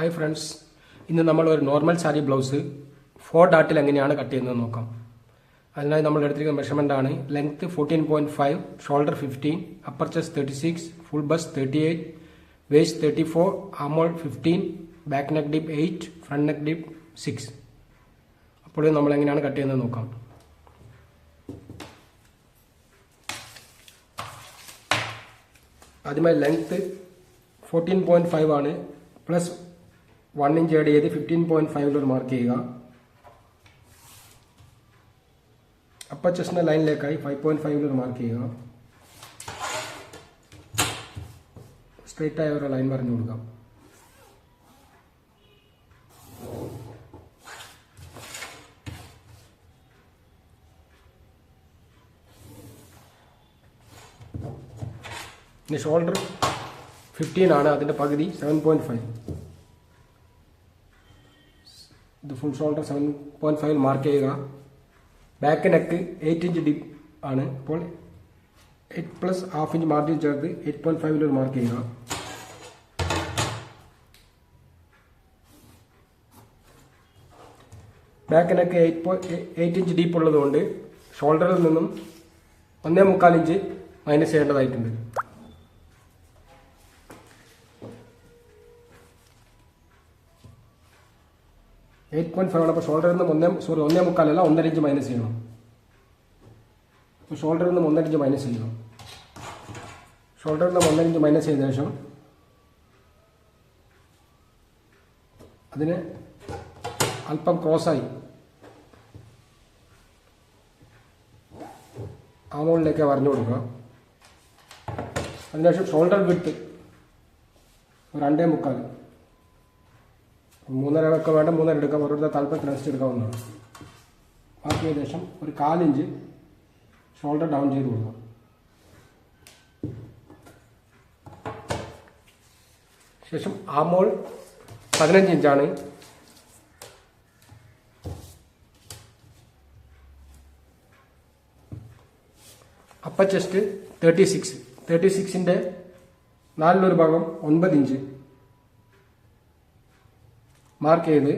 Hi friends ഇന്ന് നമ്മൾ ഒരു നോർമൽ സാരി ബ്ലൗസ് ഫോർ ഡാട്ടിൽ എങ്ങനെയാണ് കട്ട് ചെയ്യുന്നത് നോക്കാം. അതിനായി നമ്മൾ എടുത്തിരിക്കുന്ന മെഷർമെന്റ് ആണ്. Length fourteen point five shoulder fifteen upper chest thirty six full bust thirty eight waist thirty four armhole fifteen back neck deep eight front neck deep six അപ്പോൾ നമ്മൾ എങ്ങനെയാണ് കട്ട് ചെയ്യുന്നത് നോക്കാം. ആദ്യമായി ലെങ്ത് ഫോർട്ടീൻ പോയിന്റ് ഫൈവ് ആണ്. Plus one inch add ചെയ്ത് fifteen point ഫൈവിലൊരു mark ചെയ്യുക. അപ്പർ ചെസ്റ്റിന്റെ ലൈനിലേക്കായി ഫൈവ് പോയിന്റ് ഫൈവിലൊരു മാർക്ക് ചെയ്യുക. സ്ട്രെയിറ്റ് ആയ ഒരു ലൈൻ പറഞ്ഞു കൊടുക്കാം. ഇനി ഷോൾഡർ ഫിഫ്റ്റീൻ ആണ് അതിന്റെ പകുതി സെവൻ പോയിന്റ് ഫൈവ് ഇത് full shoulder seven point five mark ചെയ്യുക. Back neck eight inch deep ആണ്. അപ്പോൾ eight plus half inch margin ചേർത്ത് എയ്റ്റ് ഫൈവിൽ ഒരു മാർക്ക് ചെയ്യുക. Back neck eight point eight inch deep ഉള്ളതുകൊണ്ട് ഷോൾഡറിൽ നിന്നും ഒന്നേ മുക്കാൽ ഇഞ്ച് മൈനസ് ചെയ്യേണ്ടതായിട്ടുണ്ട്. എയ്റ്റ് പോയിന്റ് ഫൈവ് ആണ്. അപ്പോൾ ഷോൾഡറിൽ നിന്ന് ഒന്നേ സോറി ഒന്നേ മുക്കാലല്ല ഒന്നര ഇഞ്ച് മൈനസ് ചെയ്യണം. അപ്പോൾ ഷോൾഡറിൽ നിന്ന് ഒന്നര ഇഞ്ച് മൈനസ് ചെയ്യണം. ഷോൾഡറിൽ നിന്ന് ഒന്നര ഇഞ്ച് മൈനസ് ചെയ്ത ശേഷം അതിന് അല്പം ക്രോസായി മുകളിലേക്ക് പറഞ്ഞു കൊടുക്കുക. അതിനുശേഷം ഷോൾഡർ വിട്ട് രണ്ടേ മുക്കാൽ. മൂന്നര ഒക്കെ വേണ്ട മൂന്നര എടുക്കാം ഓരോരുത്തർ താല്പര്യത്തിനനുസരിച്ച് എടുക്കാവുന്നതാണ് ബാക്കി ഏകദേശം ഒരു കാലിഞ്ച് ഷോൾഡർ ഡൗൺ ചെയ്ത് കൊടുക്കാം. ശേഷം ആമോൾ പതിനഞ്ച് ഇഞ്ചാണ്. Upper chest thirty six thirty സിക്സിന്റെ നാലിലൊരു ഭാഗം ഒൻപത് ഇഞ്ച്. മാർക്ക് ചെയ്ത്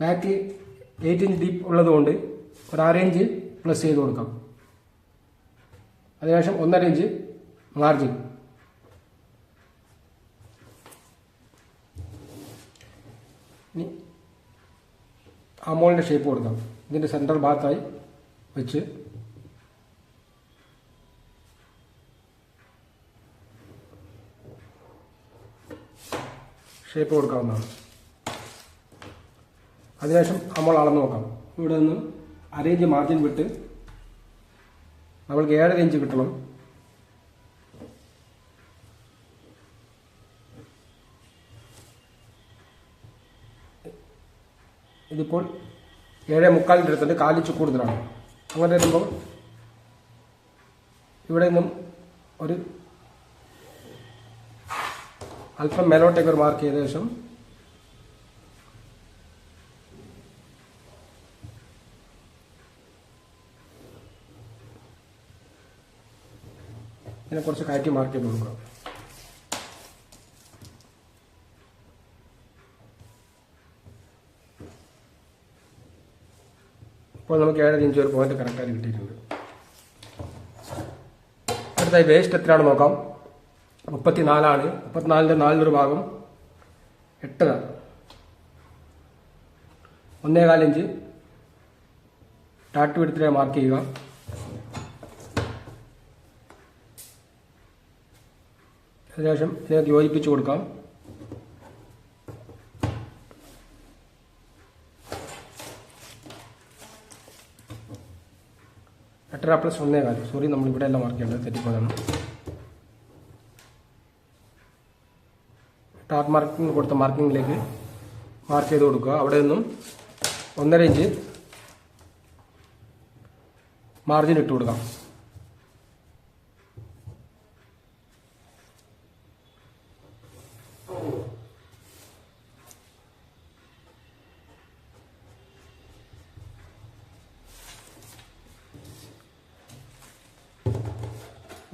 ബാക്ക് എയ്റ്റ് ഇഞ്ച് ഡീപ്പ് ഉള്ളതുകൊണ്ട് ഒരു ആറ് ഇഞ്ച് പ്ലസ് ചെയ്ത് കൊടുക്കാം. അതിനുശേഷം ഒന്നര ഇഞ്ച് മാർജിൻ ഇനി അമോളിന്റെ ഷേപ്പ് കൊടുക്കാം. ഇതിന്റെ സെൻട്രൽ ഭാഗത്തായി വെച്ച് ഷേപ്പ് കൊടുക്കാവുന്നതാണ്. അതിനുശേഷം നമ്മൾ അളന്ന് നോക്കാം. ഇവിടെ നിന്ന് അരയിഞ്ച് മാർജിൻ വിട്ട് നമ്മൾക്ക് ഏഴര ഇഞ്ച് കിട്ടണം. ഇതിപ്പോൾ ഏഴേ മുക്കാലിന്റെ അടുത്തുണ്ട്. കാലിച്ച് കൂടുതലാണ് അങ്ങനെ വരുമ്പോൾ ഇവിടെ നിന്നും ഒരു അല്പം മേലോട്ടേക്ക് ഒരു മാർക്ക് ചെയ്ത ശേഷം ഇതിനെ കുറച്ച് കയറ്റി മാറ്റി ചെയ്ത് കൊടുക്കണം. ഇപ്പോൾ നമുക്ക് ഏഴര ഇഞ്ച് ഒരു പോയിന്റ് കറക്റ്റായി കിട്ടിയിട്ടുണ്ട്. അടുത്തായി വേസ്റ്റ് എത്രയാണ് നോക്കാം. മുപ്പത്തിനാലാണ്. മുപ്പത്തിനാലിന്റെ നാലിലൊരു ഭാഗം എട്ടര ഒന്നേകാൽ ഇഞ്ച് ടാറ്റ് വിടത്തിലെ മാർക്ക് ചെയ്യുക. അതിനുശേഷം ഇതിനകത്ത് യോജിപ്പിച്ച് കൊടുക്കാം. എട്ടര പ്ലസ് ഒന്നേ കാലം സോറി നമ്മൾ ഇവിടെ എല്ലാം മാർക്ക് ചെയ്യേണ്ടത്. തെറ്റിപ്പോയതാണ്. ടാപ്പ് മാർക്കിംഗ് കൊടുത്ത മാർക്കിങ്ങിലേക്ക് മാർക്ക് ചെയ്ത് കൊടുക്കുക. അവിടെ നിന്നും ഒന്നര ഇഞ്ച് മാർജിൻ ഇട്ട് കൊടുക്കാം.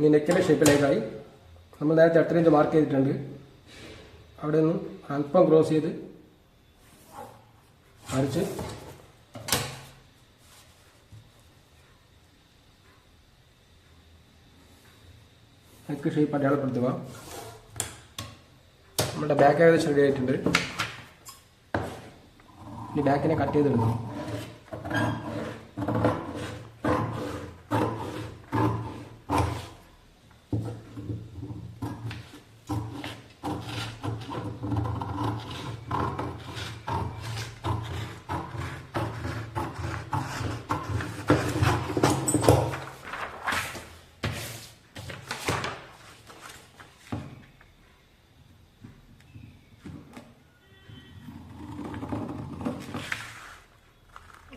ഇനി നെക്കിന്റെ ഷേപ്പിലേക്കായി നമ്മൾ നേരത്തെ എട്ടര ഇഞ്ച് മാർക്ക് ചെയ്തിട്ടുണ്ട്. അവിടെ നിന്ന് അല്പം ക്രോസ് ചെയ്ത് വരച്ച് നെക്ക് ഷേപ്പ് അടയാളപ്പെടുത്തുക. നമ്മുടെ ബാക്ക് ഏകദേശം റെഡി ആയിട്ടുണ്ട്. ഇനി ബാക്കിനെ കട്ട് ചെയ്തെടുക്കണം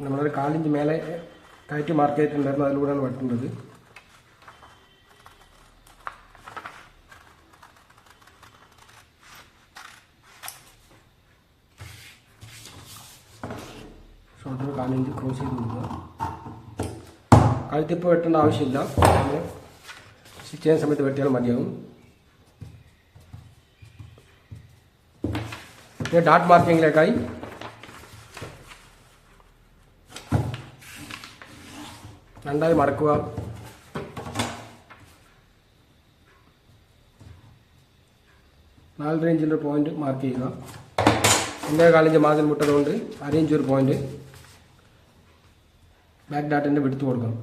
നമ്മളൊരു കാലിഞ്ച് മേലെ കയറ്റി മാർക്ക് ചെയ്തിട്ടുണ്ടായിരുന്നു അതിലൂടെയാണ് വെട്ടുന്നത് ഷോൾഡർ കാലിഞ്ച് ക്രോസ് ചെയ്ത് കൊടുക്കുക. കഴുത്തിപ്പോൾ വെട്ടേണ്ട ആവശ്യമില്ല. നമ്മൾ സ്റ്റിച്ച് ചെയ്യുന്ന സമയത്ത് വെട്ടിയാൽ മതിയാവും. ഡാട്ട് മാർക്കിങ്ങിലേക്കായി രണ്ടായി മടക്കുക. നാല് റേഞ്ചിന്റെ പോയിന്റ് മാർക്ക് ചെയ്യുക. എന്റെ കാലിഞ്ച് മാതിൽ മുട്ടതുകൊണ്ട് ഇഞ്ച് ഒരു പോയിന്റ് ബാക്ക് ഡാറ്റിന്റെ വിടുത്ത് കൊടുക്കണം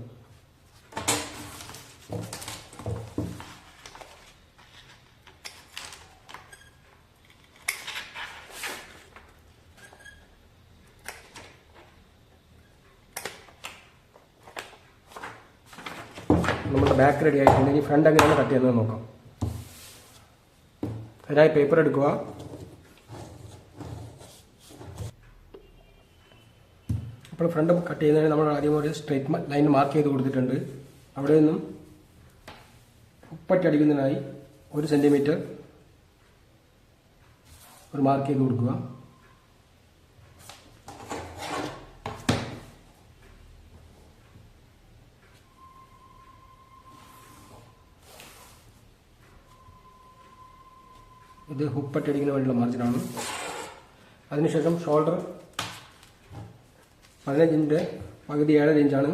നമ്മുടെ ബാക്ക് റെഡി ആയിട്ടുണ്ട് ഇനി ഫ്രണ്ട് എങ്ങനെയാണ് കട്ട് ചെയ്യുന്നത് നോക്കാം. അതിനായി പേപ്പർ എടുക്കുക. അപ്പോൾ ഫ്രണ്ട് കട്ട് ചെയ്യുന്നതിന് നമ്മൾ ആദ്യം ഒരു സ്ട്രൈറ്റ് ലൈൻ മാർക്ക് ചെയ്ത് കൊടുത്തിട്ടുണ്ട്. അവിടെ നിന്നും ഉപ്പറ്റി അടിക്കുന്നതിനായി ഒരു സെന്റിമീറ്റർ ഒരു മാർക്ക് ചെയ്ത് കൊടുക്കുക. ഇത് ഹുപ്പറ്റടിക്കുന്ന വേണ്ടിയുള്ള മാർജിനാണ്. അതിനുശേഷം ഷോൾഡർ പതിനഞ്ചിന്റെ പകുതി ഏഴര ഇഞ്ചാണ്.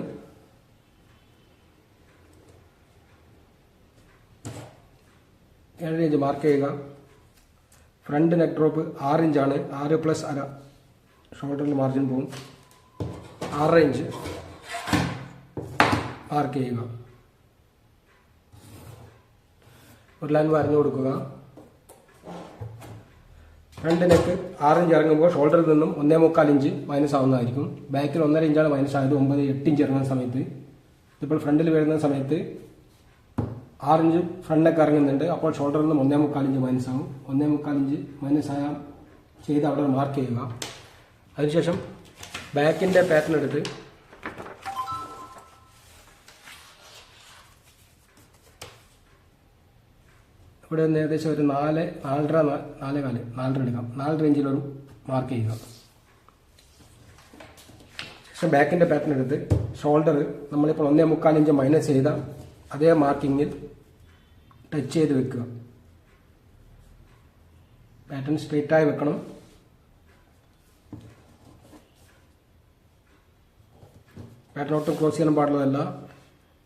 ഏഴര ഇഞ്ച് മാർക്ക് ചെയ്യുക. ഫ്രണ്ട് നെക്ക് ഡ്രോപ്പ് ആറ് ഇഞ്ചാണ്. ആറ് പ്ലസ് അര ഷോൾഡറിൽ മാർജിൻ പോകും. ആറര ഇഞ്ച് മാർക്ക് ചെയ്യുക. ഒരു ലൈൻ വരഞ്ഞു കൊടുക്കുക. ഫ്രണ്ട് നെക്ക് ഇഞ്ച് ഇറങ്ങുമ്പോൾ ഷോൾഡറിൽ നിന്നും ഒന്നേ മുക്കാൽ ഇഞ്ച് മൈനസ് ആവുന്നതായിരിക്കും. ബാക്കിൽ ഒന്നര ഇഞ്ചാണ് മൈനസ് ആയത്. ഒമ്പത് എട്ട് ഇഞ്ച് ഇറങ്ങുന്ന സമയത്ത്. ഇതിപ്പോൾ ഫ്രണ്ടിൽ വരുന്ന സമയത്ത് ആറ് ഇഞ്ച് ഫ്രണ്ട് നെക്ക് ഇറങ്ങുന്നുണ്ട്. അപ്പോൾ ഷോൾഡറിൽ നിന്നും ഒന്നേ മുക്കാൽ ഇഞ്ച് മൈനസ് ആവും. ഒന്നേ മുക്കാൽ ഇഞ്ച് മൈനസ് ആയാൽ ചെയ്ത് അവിടെ മാർക്ക് ചെയ്യുക. അതിനുശേഷം ബാക്കിന്റെ പാറ്റേൺ എടുത്ത് ഇവിടെ നിന്ന് ഏകദേശം ഒരു നാല് നാലര നാല് കാൽ നാലര എടുക്കാം. നാല് റേഞ്ചിലൊരു മാർക്ക് ചെയ്യുക. ശേഷം ബാക്കിന്റെ പാറ്റേൺ എടുത്ത് ഷോൾഡർ നമ്മളിപ്പോൾ ഒന്നേ മുക്കാൽ ഇഞ്ച് മൈനസ് ചെയ്ത അതേ മാർക്കിങ്ങിൽ ടച്ച് ചെയ്ത് വെക്കുക. പാറ്റേൺ സ്ട്രെയിറ്റായി വെക്കണം. പാറ്റേൺ ഒട്ടും ക്ലോസ് ചെയ്യാൻ പാടുള്ളതല്ല.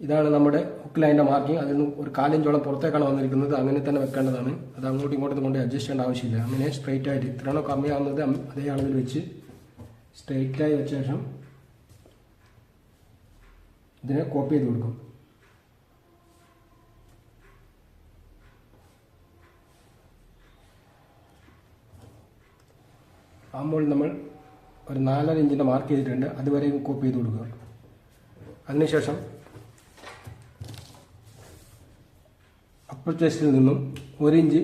ഇതാണ് നമ്മുടെ ഹുക്ക് ലൈന്റെ മാർക്കിംഗ് അതിൽ നിന്ന് ഒരു കാലിഞ്ചോളം പുറത്തേക്കാണ് വന്നിരിക്കുന്നത്. അങ്ങനെ തന്നെ വെക്കേണ്ടതാണ്. അത് അങ്ങോട്ടും ഇങ്ങോട്ടും കൊണ്ട് അഡ്ജസ്റ്റ് ചെയ്യേണ്ട ആവശ്യമില്ല. അങ്ങനെ സ്ട്രെയിറ്റ് ആയിട്ട് ഇത്രയാണോ കമ്മിയാവുന്നത്? അതേ അളവിൽ വെച്ച് സ്ട്രെയിറ്റായി വെച്ച ശേഷം ഇതിനെ കോപ്പി ചെയ്ത് കൊടുക്കും. ആകുമ്പോൾ നമ്മൾ ഒരു നാലര ഇഞ്ചിന്റെ മാർക്ക് ചെയ്തിട്ടുണ്ട്. അതുവരെയും കോപ്പി ചെയ്ത് കൊടുക്കുക. അതിനുശേഷം അപ്പർ ചെസ്റ്റിൽ നിന്നും ഒരു ഇഞ്ച്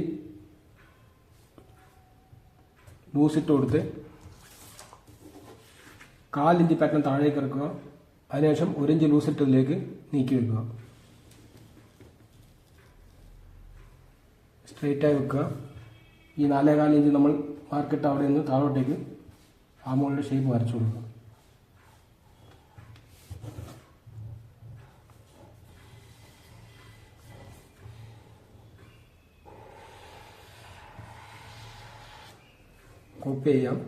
ലൂസ് ഇട്ട് കൊടുത്ത് കാലിഞ്ച് പാറ്റേൺ താഴേക്ക് ഇറക്കുക. അതിനുശേഷം ഒരു ഇഞ്ച് ലൂസ് ഇട്ടതിലേക്ക് നീക്കി വെക്കുക. സ്ട്രെയിറ്റായി വെക്കുക. ഈ നാലേകാലിഞ്ച് നമ്മൾ മാർക്കിട്ട് അവിടെ നിന്ന് താഴോട്ടേക്ക് ആ മുകളുടെ ഷേപ്പ് വരച്ചു കൊടുക്കുക. കോപ്പി ചെയ്യാം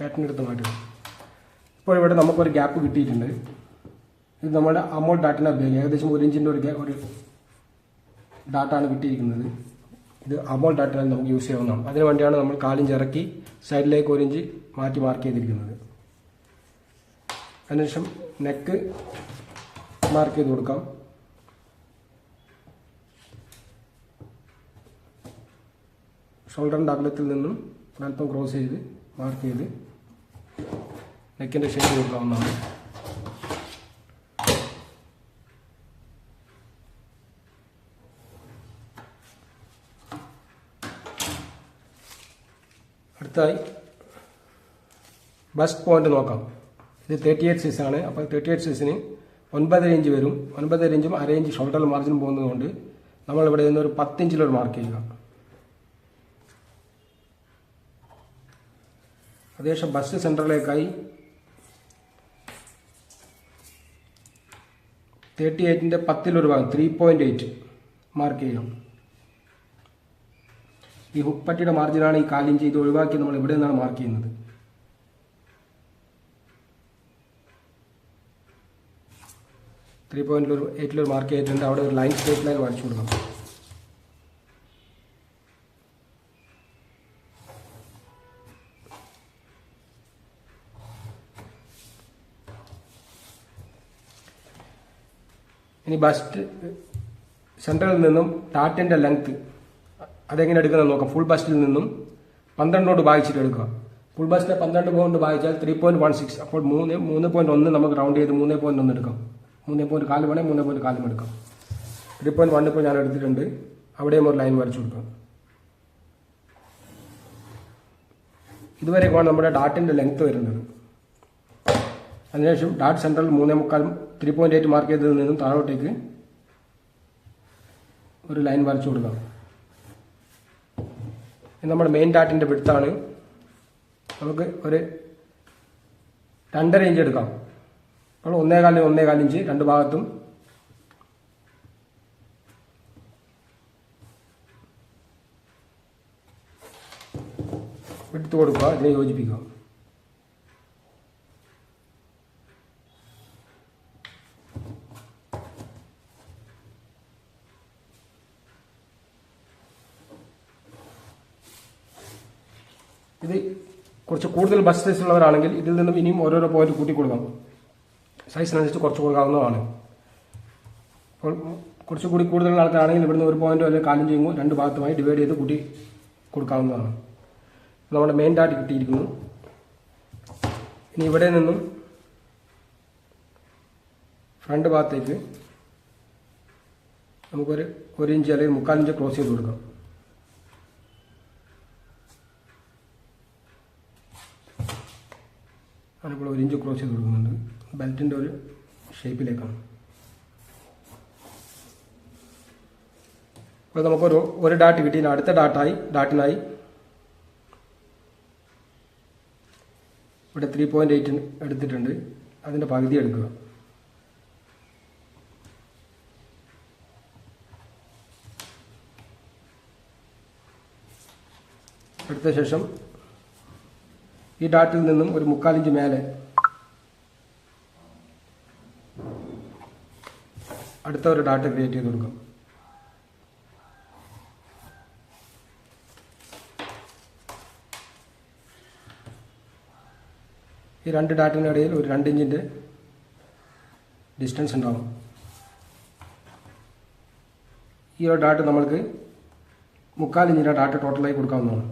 പാറ്റേൺ എടുത്ത് മാറ്റുക ഇപ്പോൾ ഇവിടെ നമുക്കൊരു ഗ്യാപ്പ് കിട്ടിയിട്ടുണ്ട്. ഇത് നമ്മുടെ അമോൾ ഡാറ്റിനെ ഉപയോഗിക്കുക ഏകദേശം ഒരു ഇഞ്ചിന്റെ ഒരു ഒരു ഡാറ്റാണ് കിട്ടിയിരിക്കുന്നത്. ഇത് അമോൾ ഡാറ്റ നമുക്ക് യൂസ് ചെയ്യാവുന്നതാണ്. അതിനു വേണ്ടിയാണ് നമ്മൾ കാലിഞ്ച് ഇറക്കി സൈഡിലേക്ക് ഒരു ഇഞ്ച് മാറ്റി മാർക്ക് ചെയ്തിരിക്കുന്നത്. അതിനുശേഷം നെക്ക് മാർക്ക് ചെയ്ത് കൊടുക്കാം. ഷോൾഡറിന്റെ അകലത്തിൽ നിന്നും അല്പം ക്രോസ് ചെയ്ത് മാർക്ക് ചെയ്ത് നെക്കിന്റെ ഷേപ്പ് കൊടുക്കാവുന്നതാണ്. അടുത്തായി ബസ്റ്റ് പോയിന്റ് നോക്കാം. ഇത് തേർട്ടി എയ്റ്റ് സൈസ് ആണ്. അപ്പോൾ തേർട്ടി എയ്റ്റ് സൈസിന് ഒൻപതര ഇഞ്ച് വരും. ഒൻപതര ഇഞ്ചും അര ഇഞ്ച് ഷോൾഡർ മാർജിൻ പോകുന്നതുകൊണ്ട് നമ്മൾ ഇവിടെ നിന്ന് ഒരു പത്ത് ഒരു മാർക്ക് ചെയ്യുക. അതേശം ബസ് സെന്ററിലേക്കായി തേർട്ടി എയ്റ്റിന്റെ പത്തിലൊരു ഭാഗം ത്രീ പോയിന്റ് എയ്റ്റ് മാർക്ക് ചെയ്യാം ഈ ഹുപ്പട്ടിയുടെ മാർജിനാണ് ഈ കാലിഞ്ച് ഇത് ഒഴിവാക്കി നമ്മൾ ഇവിടെ നിന്നാണ് മാർക്ക് ചെയ്യുന്നത്? ത്രീ പോയിന്റിലൊരു എയ്റ്റിലൊരു മാർക്ക് ചെയ്തിട്ടുണ്ട്. അവിടെ ഒരു ലൈൻ സ്ട്രേറ്റ് ലൈൻ വരച്ചു കൊടുക്കണം. ഇനി ബസ്റ്റ് സെൻട്രലിൽ നിന്നും ടാറ്റിന്റെ ലെങ്ത് അതെങ്ങനെ എടുക്കുന്നത് നോക്കാം. ഫുൾ ബസ്റ്റിൽ നിന്നും പന്ത്രണ്ടോട് ഭാഗിച്ചിട്ട് എടുക്കുക. ഫുൾ ബസ്റ്റിനെ പന്ത്രണ്ട് കൊണ്ട് ഭാഗിച്ചാൽ ത്രീ പോയിന്റ് വൺ സിക്സ് അപ്പോൾ മൂന്ന് മൂന്ന് പോയിന്റ് ഒന്ന് നമുക്ക് റൗണ്ട് ചെയ്ത് മൂന്ന് പോയിന്റ് ഒന്ന് എടുക്കാം. മൂന്ന് പോയിന്റ് കാൽ വേണേൽ മൂന്ന് പോയിന്റ് കാലും എടുക്കാം. ത്രീ പോയിന്റ് വൺ ഇപ്പോൾ ഞാൻ എടുത്തിട്ടുണ്ട്. അവിടെയും ഒരു ലൈൻ വരച്ചു കൊടുക്കാം. ഇതുവരെയൊക്കെയാണ് നമ്മുടെ ഡാട്ടിന്റെ ലെങ്ത് വരുന്നത്. അതിനുശേഷം ഡാട്ട് സെൻട്രൽ മൂന്നേ മുക്കാലും ത്രീ പോയിന്റ് എയ്റ്റ് മാർക്ക് ചെയ്തതിൽ നിന്നും താഴോട്ടേക്ക് ഒരു ലൈൻ വരച്ചു കൊടുക്കാം. നമ്മുടെ മെയിൻ ഡാറ്റിന്റെ വിടുത്താണ് നമുക്ക് ഒരു രണ്ടര ഇഞ്ച് എടുക്കാം. അപ്പോൾ ഒന്നേകാലിന് ഒന്നേകാൽ ഇഞ്ച് രണ്ട് ഭാഗത്തും. വിടുത്ത് കൊടുക്കുക ഇതിനെ യോജിപ്പിക്കുക ഇത് കുറച്ച് കൂടുതൽ ബസ് സൈസ് ഉള്ളവരാണെങ്കിൽ ഇതിൽ നിന്നും ഇനിയും ഓരോരോ പോയിന്റ് കൂട്ടി കൊടുക്കാം സൈസിനനുസരിച്ച് കുറച്ച് കൊടുക്കാവുന്നതാണ്. അപ്പോൾ കുറച്ച് കൂടി കൂടുതലുള്ള ആൾക്കാരാണെങ്കിൽ ഇവിടുന്ന് ഒരു പോയിന്റ് അല്ലെങ്കിൽ കാലം ചെയ്യുമ്പോൾ രണ്ട് ഭാഗത്തുമായി ഡിവൈഡ് ചെയ്ത് കൂട്ടി കൊടുക്കാവുന്നതാണ്. നമ്മുടെ മെയിൻ ഡാറ്റ് കിട്ടിയിരിക്കുന്നു. ഇനി ഇവിടെ നിന്നും ഫ്രണ്ട് ഭാഗത്തേക്ക് നമുക്കൊരു ഒരു ഇഞ്ച് അല്ലെങ്കിൽ മുക്കാൽ ഇഞ്ച് ക്ലോസ് ചെയ്ത് കൊടുക്കാം. അതിപ്പോൾ ഒരു ഇഞ്ച് ക്രോസ് ചെയ്ത് കൊടുക്കുന്നുണ്ട്. ബെൽറ്റിന്റെ ഒരു ഷേപ്പിലേക്കാണ്. അപ്പോൾ നമുക്കൊരു ഒരു ഡാട്ട് കിട്ടി. അടുത്ത ഡാട്ടായി ഡാറ്റിനായി ഇവിടെ ത്രീ പോയിന്റ് എയ്റ്റ് എടുത്തിട്ടുണ്ട്. അതിന്റെ പകുതി എടുക്കുക. എടുത്ത ശേഷം ഈ ഡാറ്റിൽ നിന്നും ഒരു മുക്കാലിഞ്ച് മേലെ. അടുത്ത ഒരു ഡാറ്റ ക്രിയേറ്റ് ചെയ്ത് കൊടുക്കാം. ഈ രണ്ട് ഡാറ്റിന്റെ ഇടയിൽ ഒരു രണ്ട് ഇഞ്ചിന്റെ ഡിസ്റ്റൻസ് ഉണ്ടാവും. ഈ ഒരു ഡാറ്റ് നമ്മൾക്ക് മുക്കാലിഞ്ചിന്റെ ഡാറ്റ ടോട്ടലായി കൊടുക്കാവുന്നതാണ്.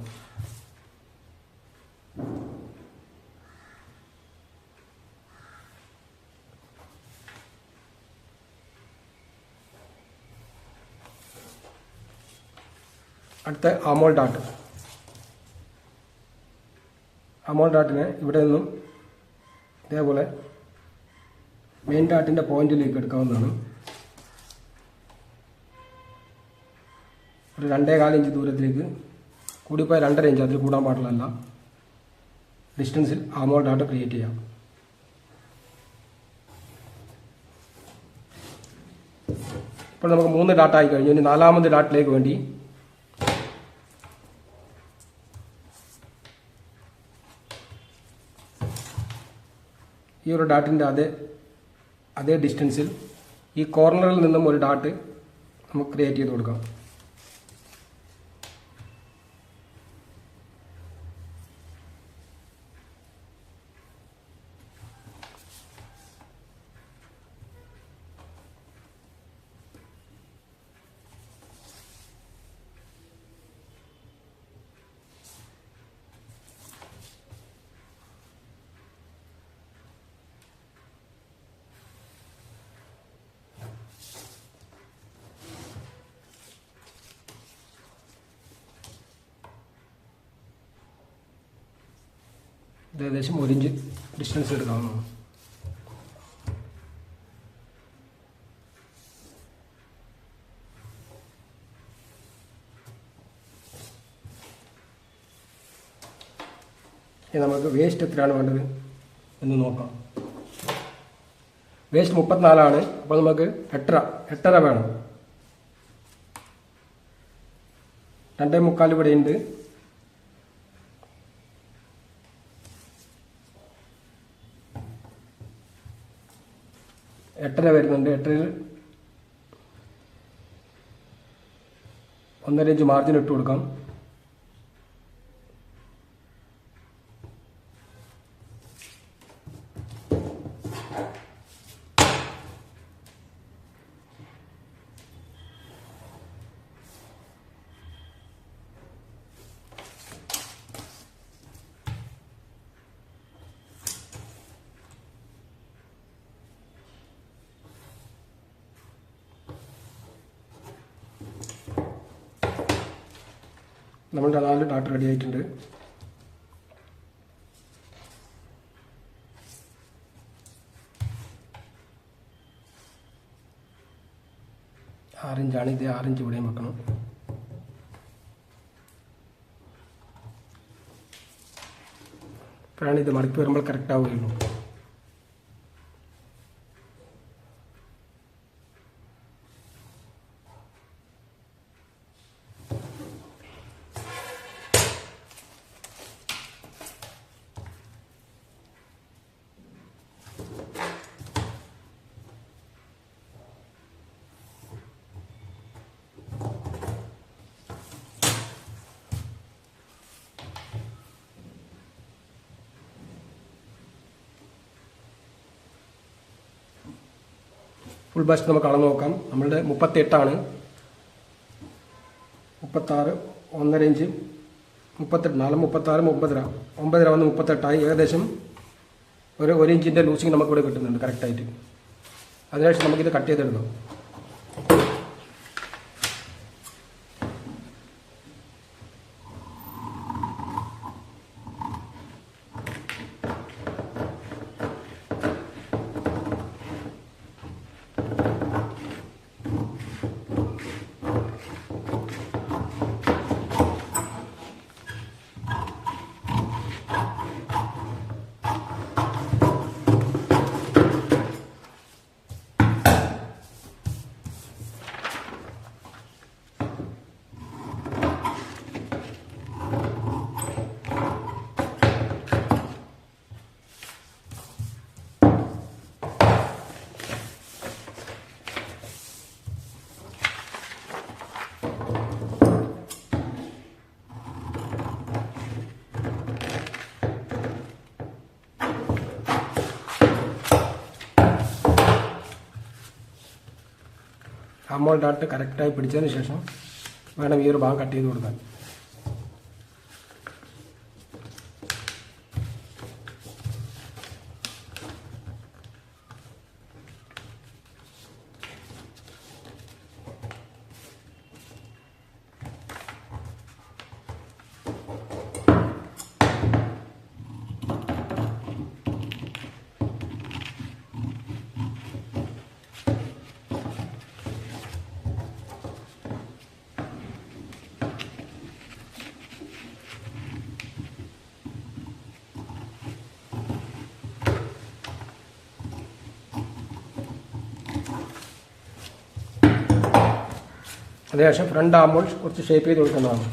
അടുത്ത അമോൾ ഡാട്ട്. അമോൾ ഡാട്ടിനെ ഇവിടെ നിന്നും ഇതേപോലെ മെയിൻ ഡാട്ടിന്റെ പോയിന്റിലേക്ക് എടുക്കാവുന്നതാണ്. ഒരു രണ്ടേ കാൽ ഇഞ്ച് ദൂരത്തിലേക്ക് കൂടിപ്പോയ രണ്ടര ഇഞ്ച് അതിൽ കൂടാൻ പാടില്ല ഡിസ്റ്റൻസിൽ അമോൾ ഡാറ്റ ക്രിയേറ്റ് ചെയ്യാം. ഇപ്പോൾ നമുക്ക് മൂന്ന് ഡാറ്റ ആയി കഴിഞ്ഞു. ഇനി നാലാമത് ഡാട്ടിലേക്ക് വേണ്ടി ഈ ഒരു ഡാറ്റിന്റെ അതേ അതേ ഡിസ്റ്റൻസിൽ ഈ കോർണറിൽ നിന്നും ഒരു ഡാട്ട് നമുക്ക് ക്രിയേറ്റ് ചെയ്ത് കൊടുക്കാം. ഇത് ഏകദേശം ഒരു ഇഞ്ച് ഡിസ്റ്റൻസ് എടുക്കാവുന്നതാണ് നമുക്ക് വേസ്റ്റ് എത്രയാണ് വേണ്ടത് എന്ന് നോക്കാം. വേസ്റ്റ് മുപ്പത്തിനാലാണ്. അപ്പോൾ നമുക്ക് എട്ടര എട്ടര വേണം. രണ്ടേ മുക്കാൽ ഇവിടെ ഉണ്ട് എട്ടര വരുന്നുണ്ട്. എട്ടരയിൽ ഒന്നര ഇഞ്ച് മാർജിൻ ഇട്ട് കൊടുക്കാം. നമ്മളുടെ നാല് ഡാറ്റ റെഡി ആയിട്ടുണ്ട് ആറിഞ്ചാണ് ഇത് ആറിഞ്ച് ഇവിടെയും വെക്കണം. ഇപ്പോഴാണ് ഇത് മടക്കി വരുമ്പോൾ കറക്റ്റ് ആവുകയുള്ളൂ. ബസ്റ്റ് നമുക്ക് അളന്ന് നോക്കാം. നമ്മളുടെ മുപ്പത്തെട്ടാണ് മുപ്പത്താറ് ഒന്നര ഇഞ്ച് മുപ്പത്തെട്ട് നാല് മുപ്പത്താറ് മുപ്പതര. ഒമ്പതര വന്ന് മുപ്പത്തെട്ടായി. ഏകദേശം ഒരു ഒരു ഇഞ്ചിന്റെ ലൂസിങ് നമുക്കിവിടെ കിട്ടുന്നുണ്ട് കറക്റ്റായിട്ട് അതിനുശേഷം നമുക്കിത് കട്ട് ചെയ്തെടുക്കാം. അമോൾ ഡാട്ട് കറക്റ്റായി പിടിച്ചതിന് ശേഷം വേണം ഈ ഒരു ഭാഗം കട്ട് ചെയ്ത് കൊടുക്കാൻ അതിനുശേഷം ഫ്രണ്ട് ആകുമ്പോൾ കുറച്ച് ഷേപ്പ് ചെയ്ത് കൊടുക്കുന്നതാണ്.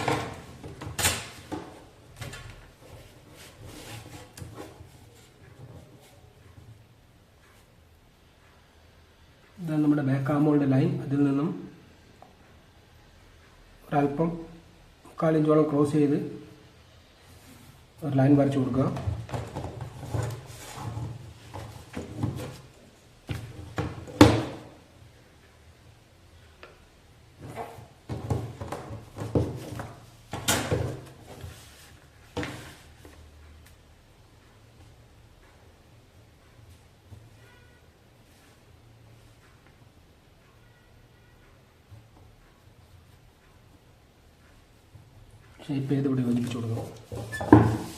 ഇതാണ് നമ്മുടെ ബാക്ക് ആമോളുടെ ലൈൻ അതിൽ നിന്നും ഒരല്പം മുക്കാൽ ഇഞ്ചോളം ക്രോസ് ചെയ്ത് ഒരു ലൈൻ വരച്ചു കൊടുക്കുക ഷേപ്പ് ചെയ്ത് ഇവിടെ യോജിപ്പിച്ച് കൊടുക്കുക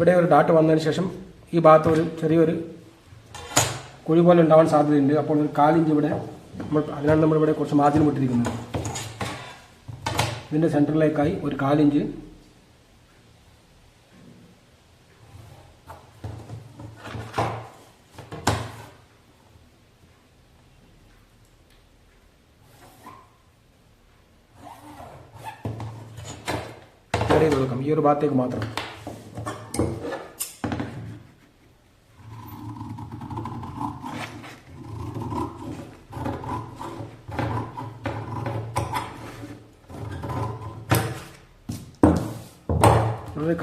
ഇവിടെ ഒരു ഡാട്ട് വന്നതിന് ശേഷം ഈ ഭാഗത്ത് ഒരു ചെറിയൊരു കുഴി പോലെ ഉണ്ടാവാൻ സാധ്യതയുണ്ട്. അപ്പോൾ ഒരു കാലിഞ്ച് ഇവിടെ നമ്മൾ അതിനാണ് നമ്മളിവിടെ കുറച്ച് മാർജിൻ ഇട്ടിരിക്കുന്നത്. ഇതിന്റെ സെന്ററിലേക്കായി ഒരു കാലിഞ്ച് ഇവിടെ കൊടുക്കാം ഈ ഒരു ഭാഗത്തേക്ക് മാത്രം.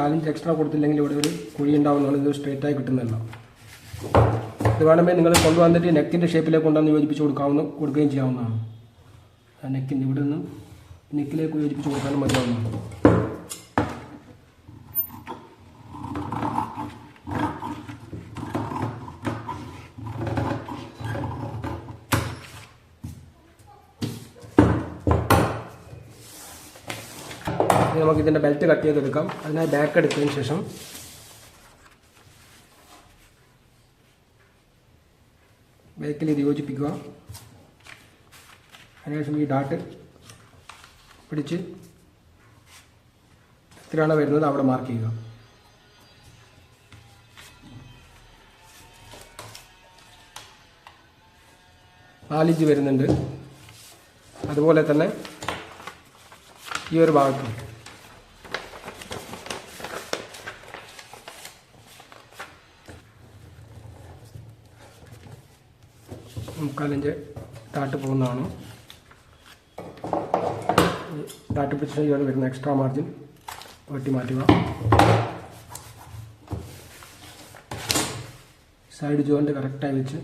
കാലിഞ്ച് എക്സ്ട്രാ കൊടുത്തില്ലെങ്കിൽ ഇവിടെ ഒരു കുഴി ഉണ്ടാവുന്നതാണ്. ഇത് സ്ട്രേറ്റ് ആയി കിട്ടുന്നില്ല ഇത് വേണമെങ്കിൽ നിങ്ങൾ കൊണ്ടുവന്നിട്ട് നെക്കിന്റെ ഷേപ്പിലേക്ക് കൊണ്ടുവന്ന് യോജിപ്പിച്ച് കൊടുക്കാവുന്ന കൊടുക്കുകയും ചെയ്യാവുന്നതാണ്. ആ നെക്കിന്റെ ഇവിടെ നിന്ന് നെക്കിലേക്ക് യോജിപ്പിച്ച് കൊടുക്കാനും മതിയാവുന്നതാണ്. നമുക്ക് ഇതിന്റെ ബെൽറ്റ് കട്ട് ചെയ്തെടുക്കാം. അതിനായി ബാക്ക് എടുത്തതിന് ശേഷം ബാക്കിൽ ഇത് യോജിപ്പിക്കുക. അതിനുശേഷം ഈ ഡാട്ട് പിടിച്ച് എത്രയാണ് വരുന്നത് അവിടെ മാർക്ക് ചെയ്യുക. നാലിഞ്ച് വരുന്നുണ്ട്. അതുപോലെ തന്നെ ഈ ഒരു ഭാഗത്തും. മുക്കാലിഞ്ച് താട്ട് പോകുന്നതാണ്. താട്ട് പിടിച്ച ഇവിടെ വരുന്ന എക്സ്ട്രാ മാർജിൻ വെട്ടി മാറ്റുക. സൈഡ് ജോയിന്റ് കറക്റ്റായി വെച്ച്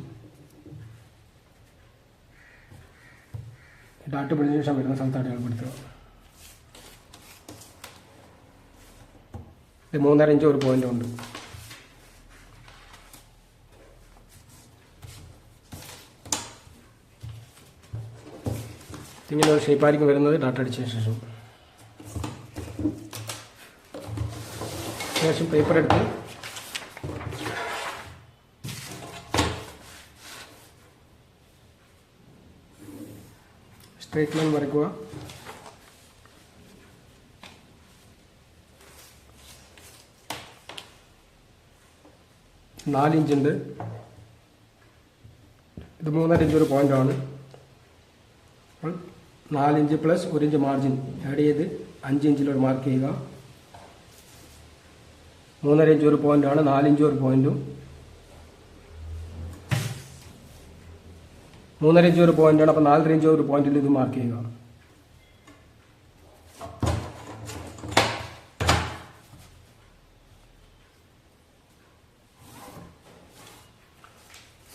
ഡാട്ട് പിടിച്ച ശേഷം വരുന്ന സ്ഥലത്താണ് അടയാളപ്പെടുത്തുക ഇത് മൂന്നര ഇഞ്ച് ഒരു പോയിന്റ് ഉണ്ട്. ഇങ്ങനെ ഒരു ഷേപ്പായിരിക്കും വരുന്നത്. ഡാറ്റ അടിച്ചതിന് ശേഷം. ശേഷം പേപ്പർ എടുത്ത് സ്ട്രേറ്റ് ലൈൻ വരയ്ക്കുക. നാല് ഇഞ്ചുണ്ട് ഇത് മൂന്നര ഒരു പോയിന്റാണ് അപ്പോൾ നാലിഞ്ച് പ്ലസ് ഒരു ഇഞ്ച് മാർജിൻ ആഡ് ചെയ്ത് അഞ്ച് ഒരു മാർക്ക് ചെയ്യുക. മൂന്നര ഇഞ്ച് ഒരു പോയിന്റാണ് നാലിഞ്ച് ഒരു പോയിന്റും മൂന്നര ഇഞ്ച് ഒരു പോയിന്റാണ് അപ്പോൾ നാലര ഇഞ്ച് ഒരു പോയിന്റിൽ ഇത് മാർക്ക് ചെയ്യുക.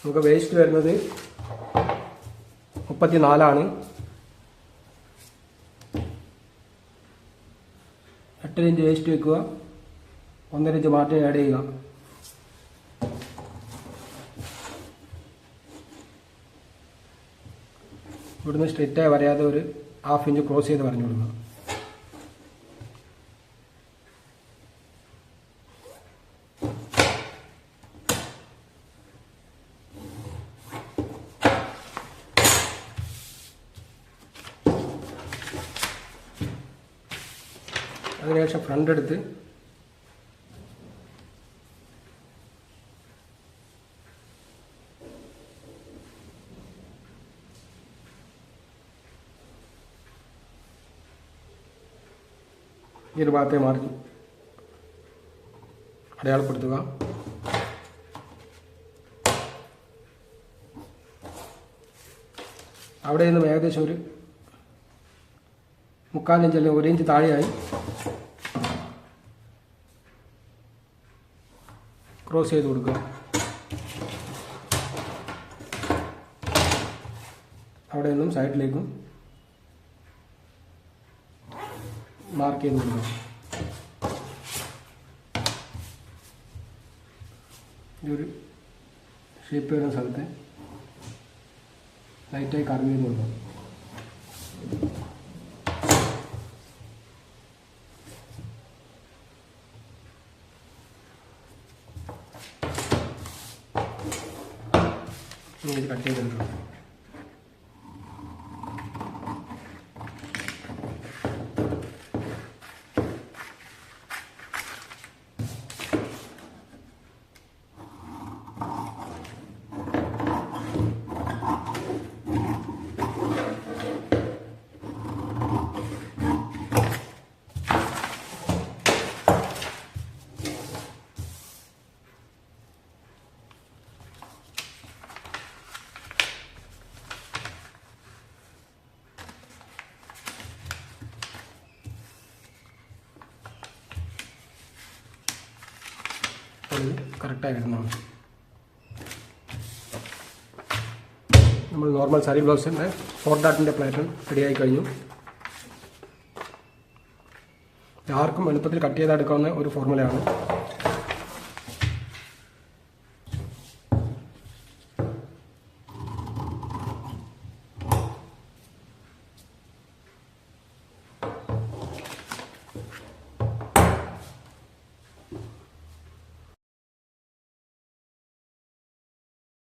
നമുക്ക് വേസ്റ്റ് വരുന്നത് മുപ്പത്തി നാലാണ് എട്ട് എട്ടര ഇഞ്ച് വേസ്റ്റ് വെക്കുക. ഒന്നര ഇഞ്ച് ആഡ് ചെയ്യുക. ഇവിടുന്ന് സ്ട്രിറ്റായി വരയാതെ ഒരു ഹാഫ് ഇഞ്ച് ക്രോസ് ചെയ്ത് പറഞ്ഞു കൊടുക്കുക. അതിനുശേഷം ഫ്രണ്ട് എടുത്ത് ഈ ഒരു ഭാഗത്തെ മാർജിൻ അടയാളപ്പെടുത്തുക. അവിടെ നിന്നും ഏകദേശം ഒരു മുക്കാലിഞ്ച് അല്ലെങ്കിൽ ഒരു ഇഞ്ച് താഴെയായി ക്രോസ് ചെയ്ത് കൊടുക്കുക. അവിടെ നിന്നും സൈഡിലേക്കും മാർക്ക് ചെയ്ത് കൊടുക്കുക. ഒരു ഷേപ്പ് വരുന്ന സ്ഥലത്ത് ലൈറ്റായി കറങ്ങി കൊടുക്കുക ഇങ്ങനെ കട്ട് ചെയ്തിട്ടുണ്ട് അപ്പോൾ ഇത് കറക്റ്റായി വരുന്നതാണ് നമ്മൾ നോർമൽ സാരി ബ്ലൗസിന്റെ ഫോർ ഡാട്ടിന്റെ പാറ്റേൺ റെഡിയായി കഴിഞ്ഞു. ആർക്കും എളുപ്പത്തിൽ കട്ട് ചെയ്തെടുക്കാവുന്ന ഒരു ഫോർമുലയാണ്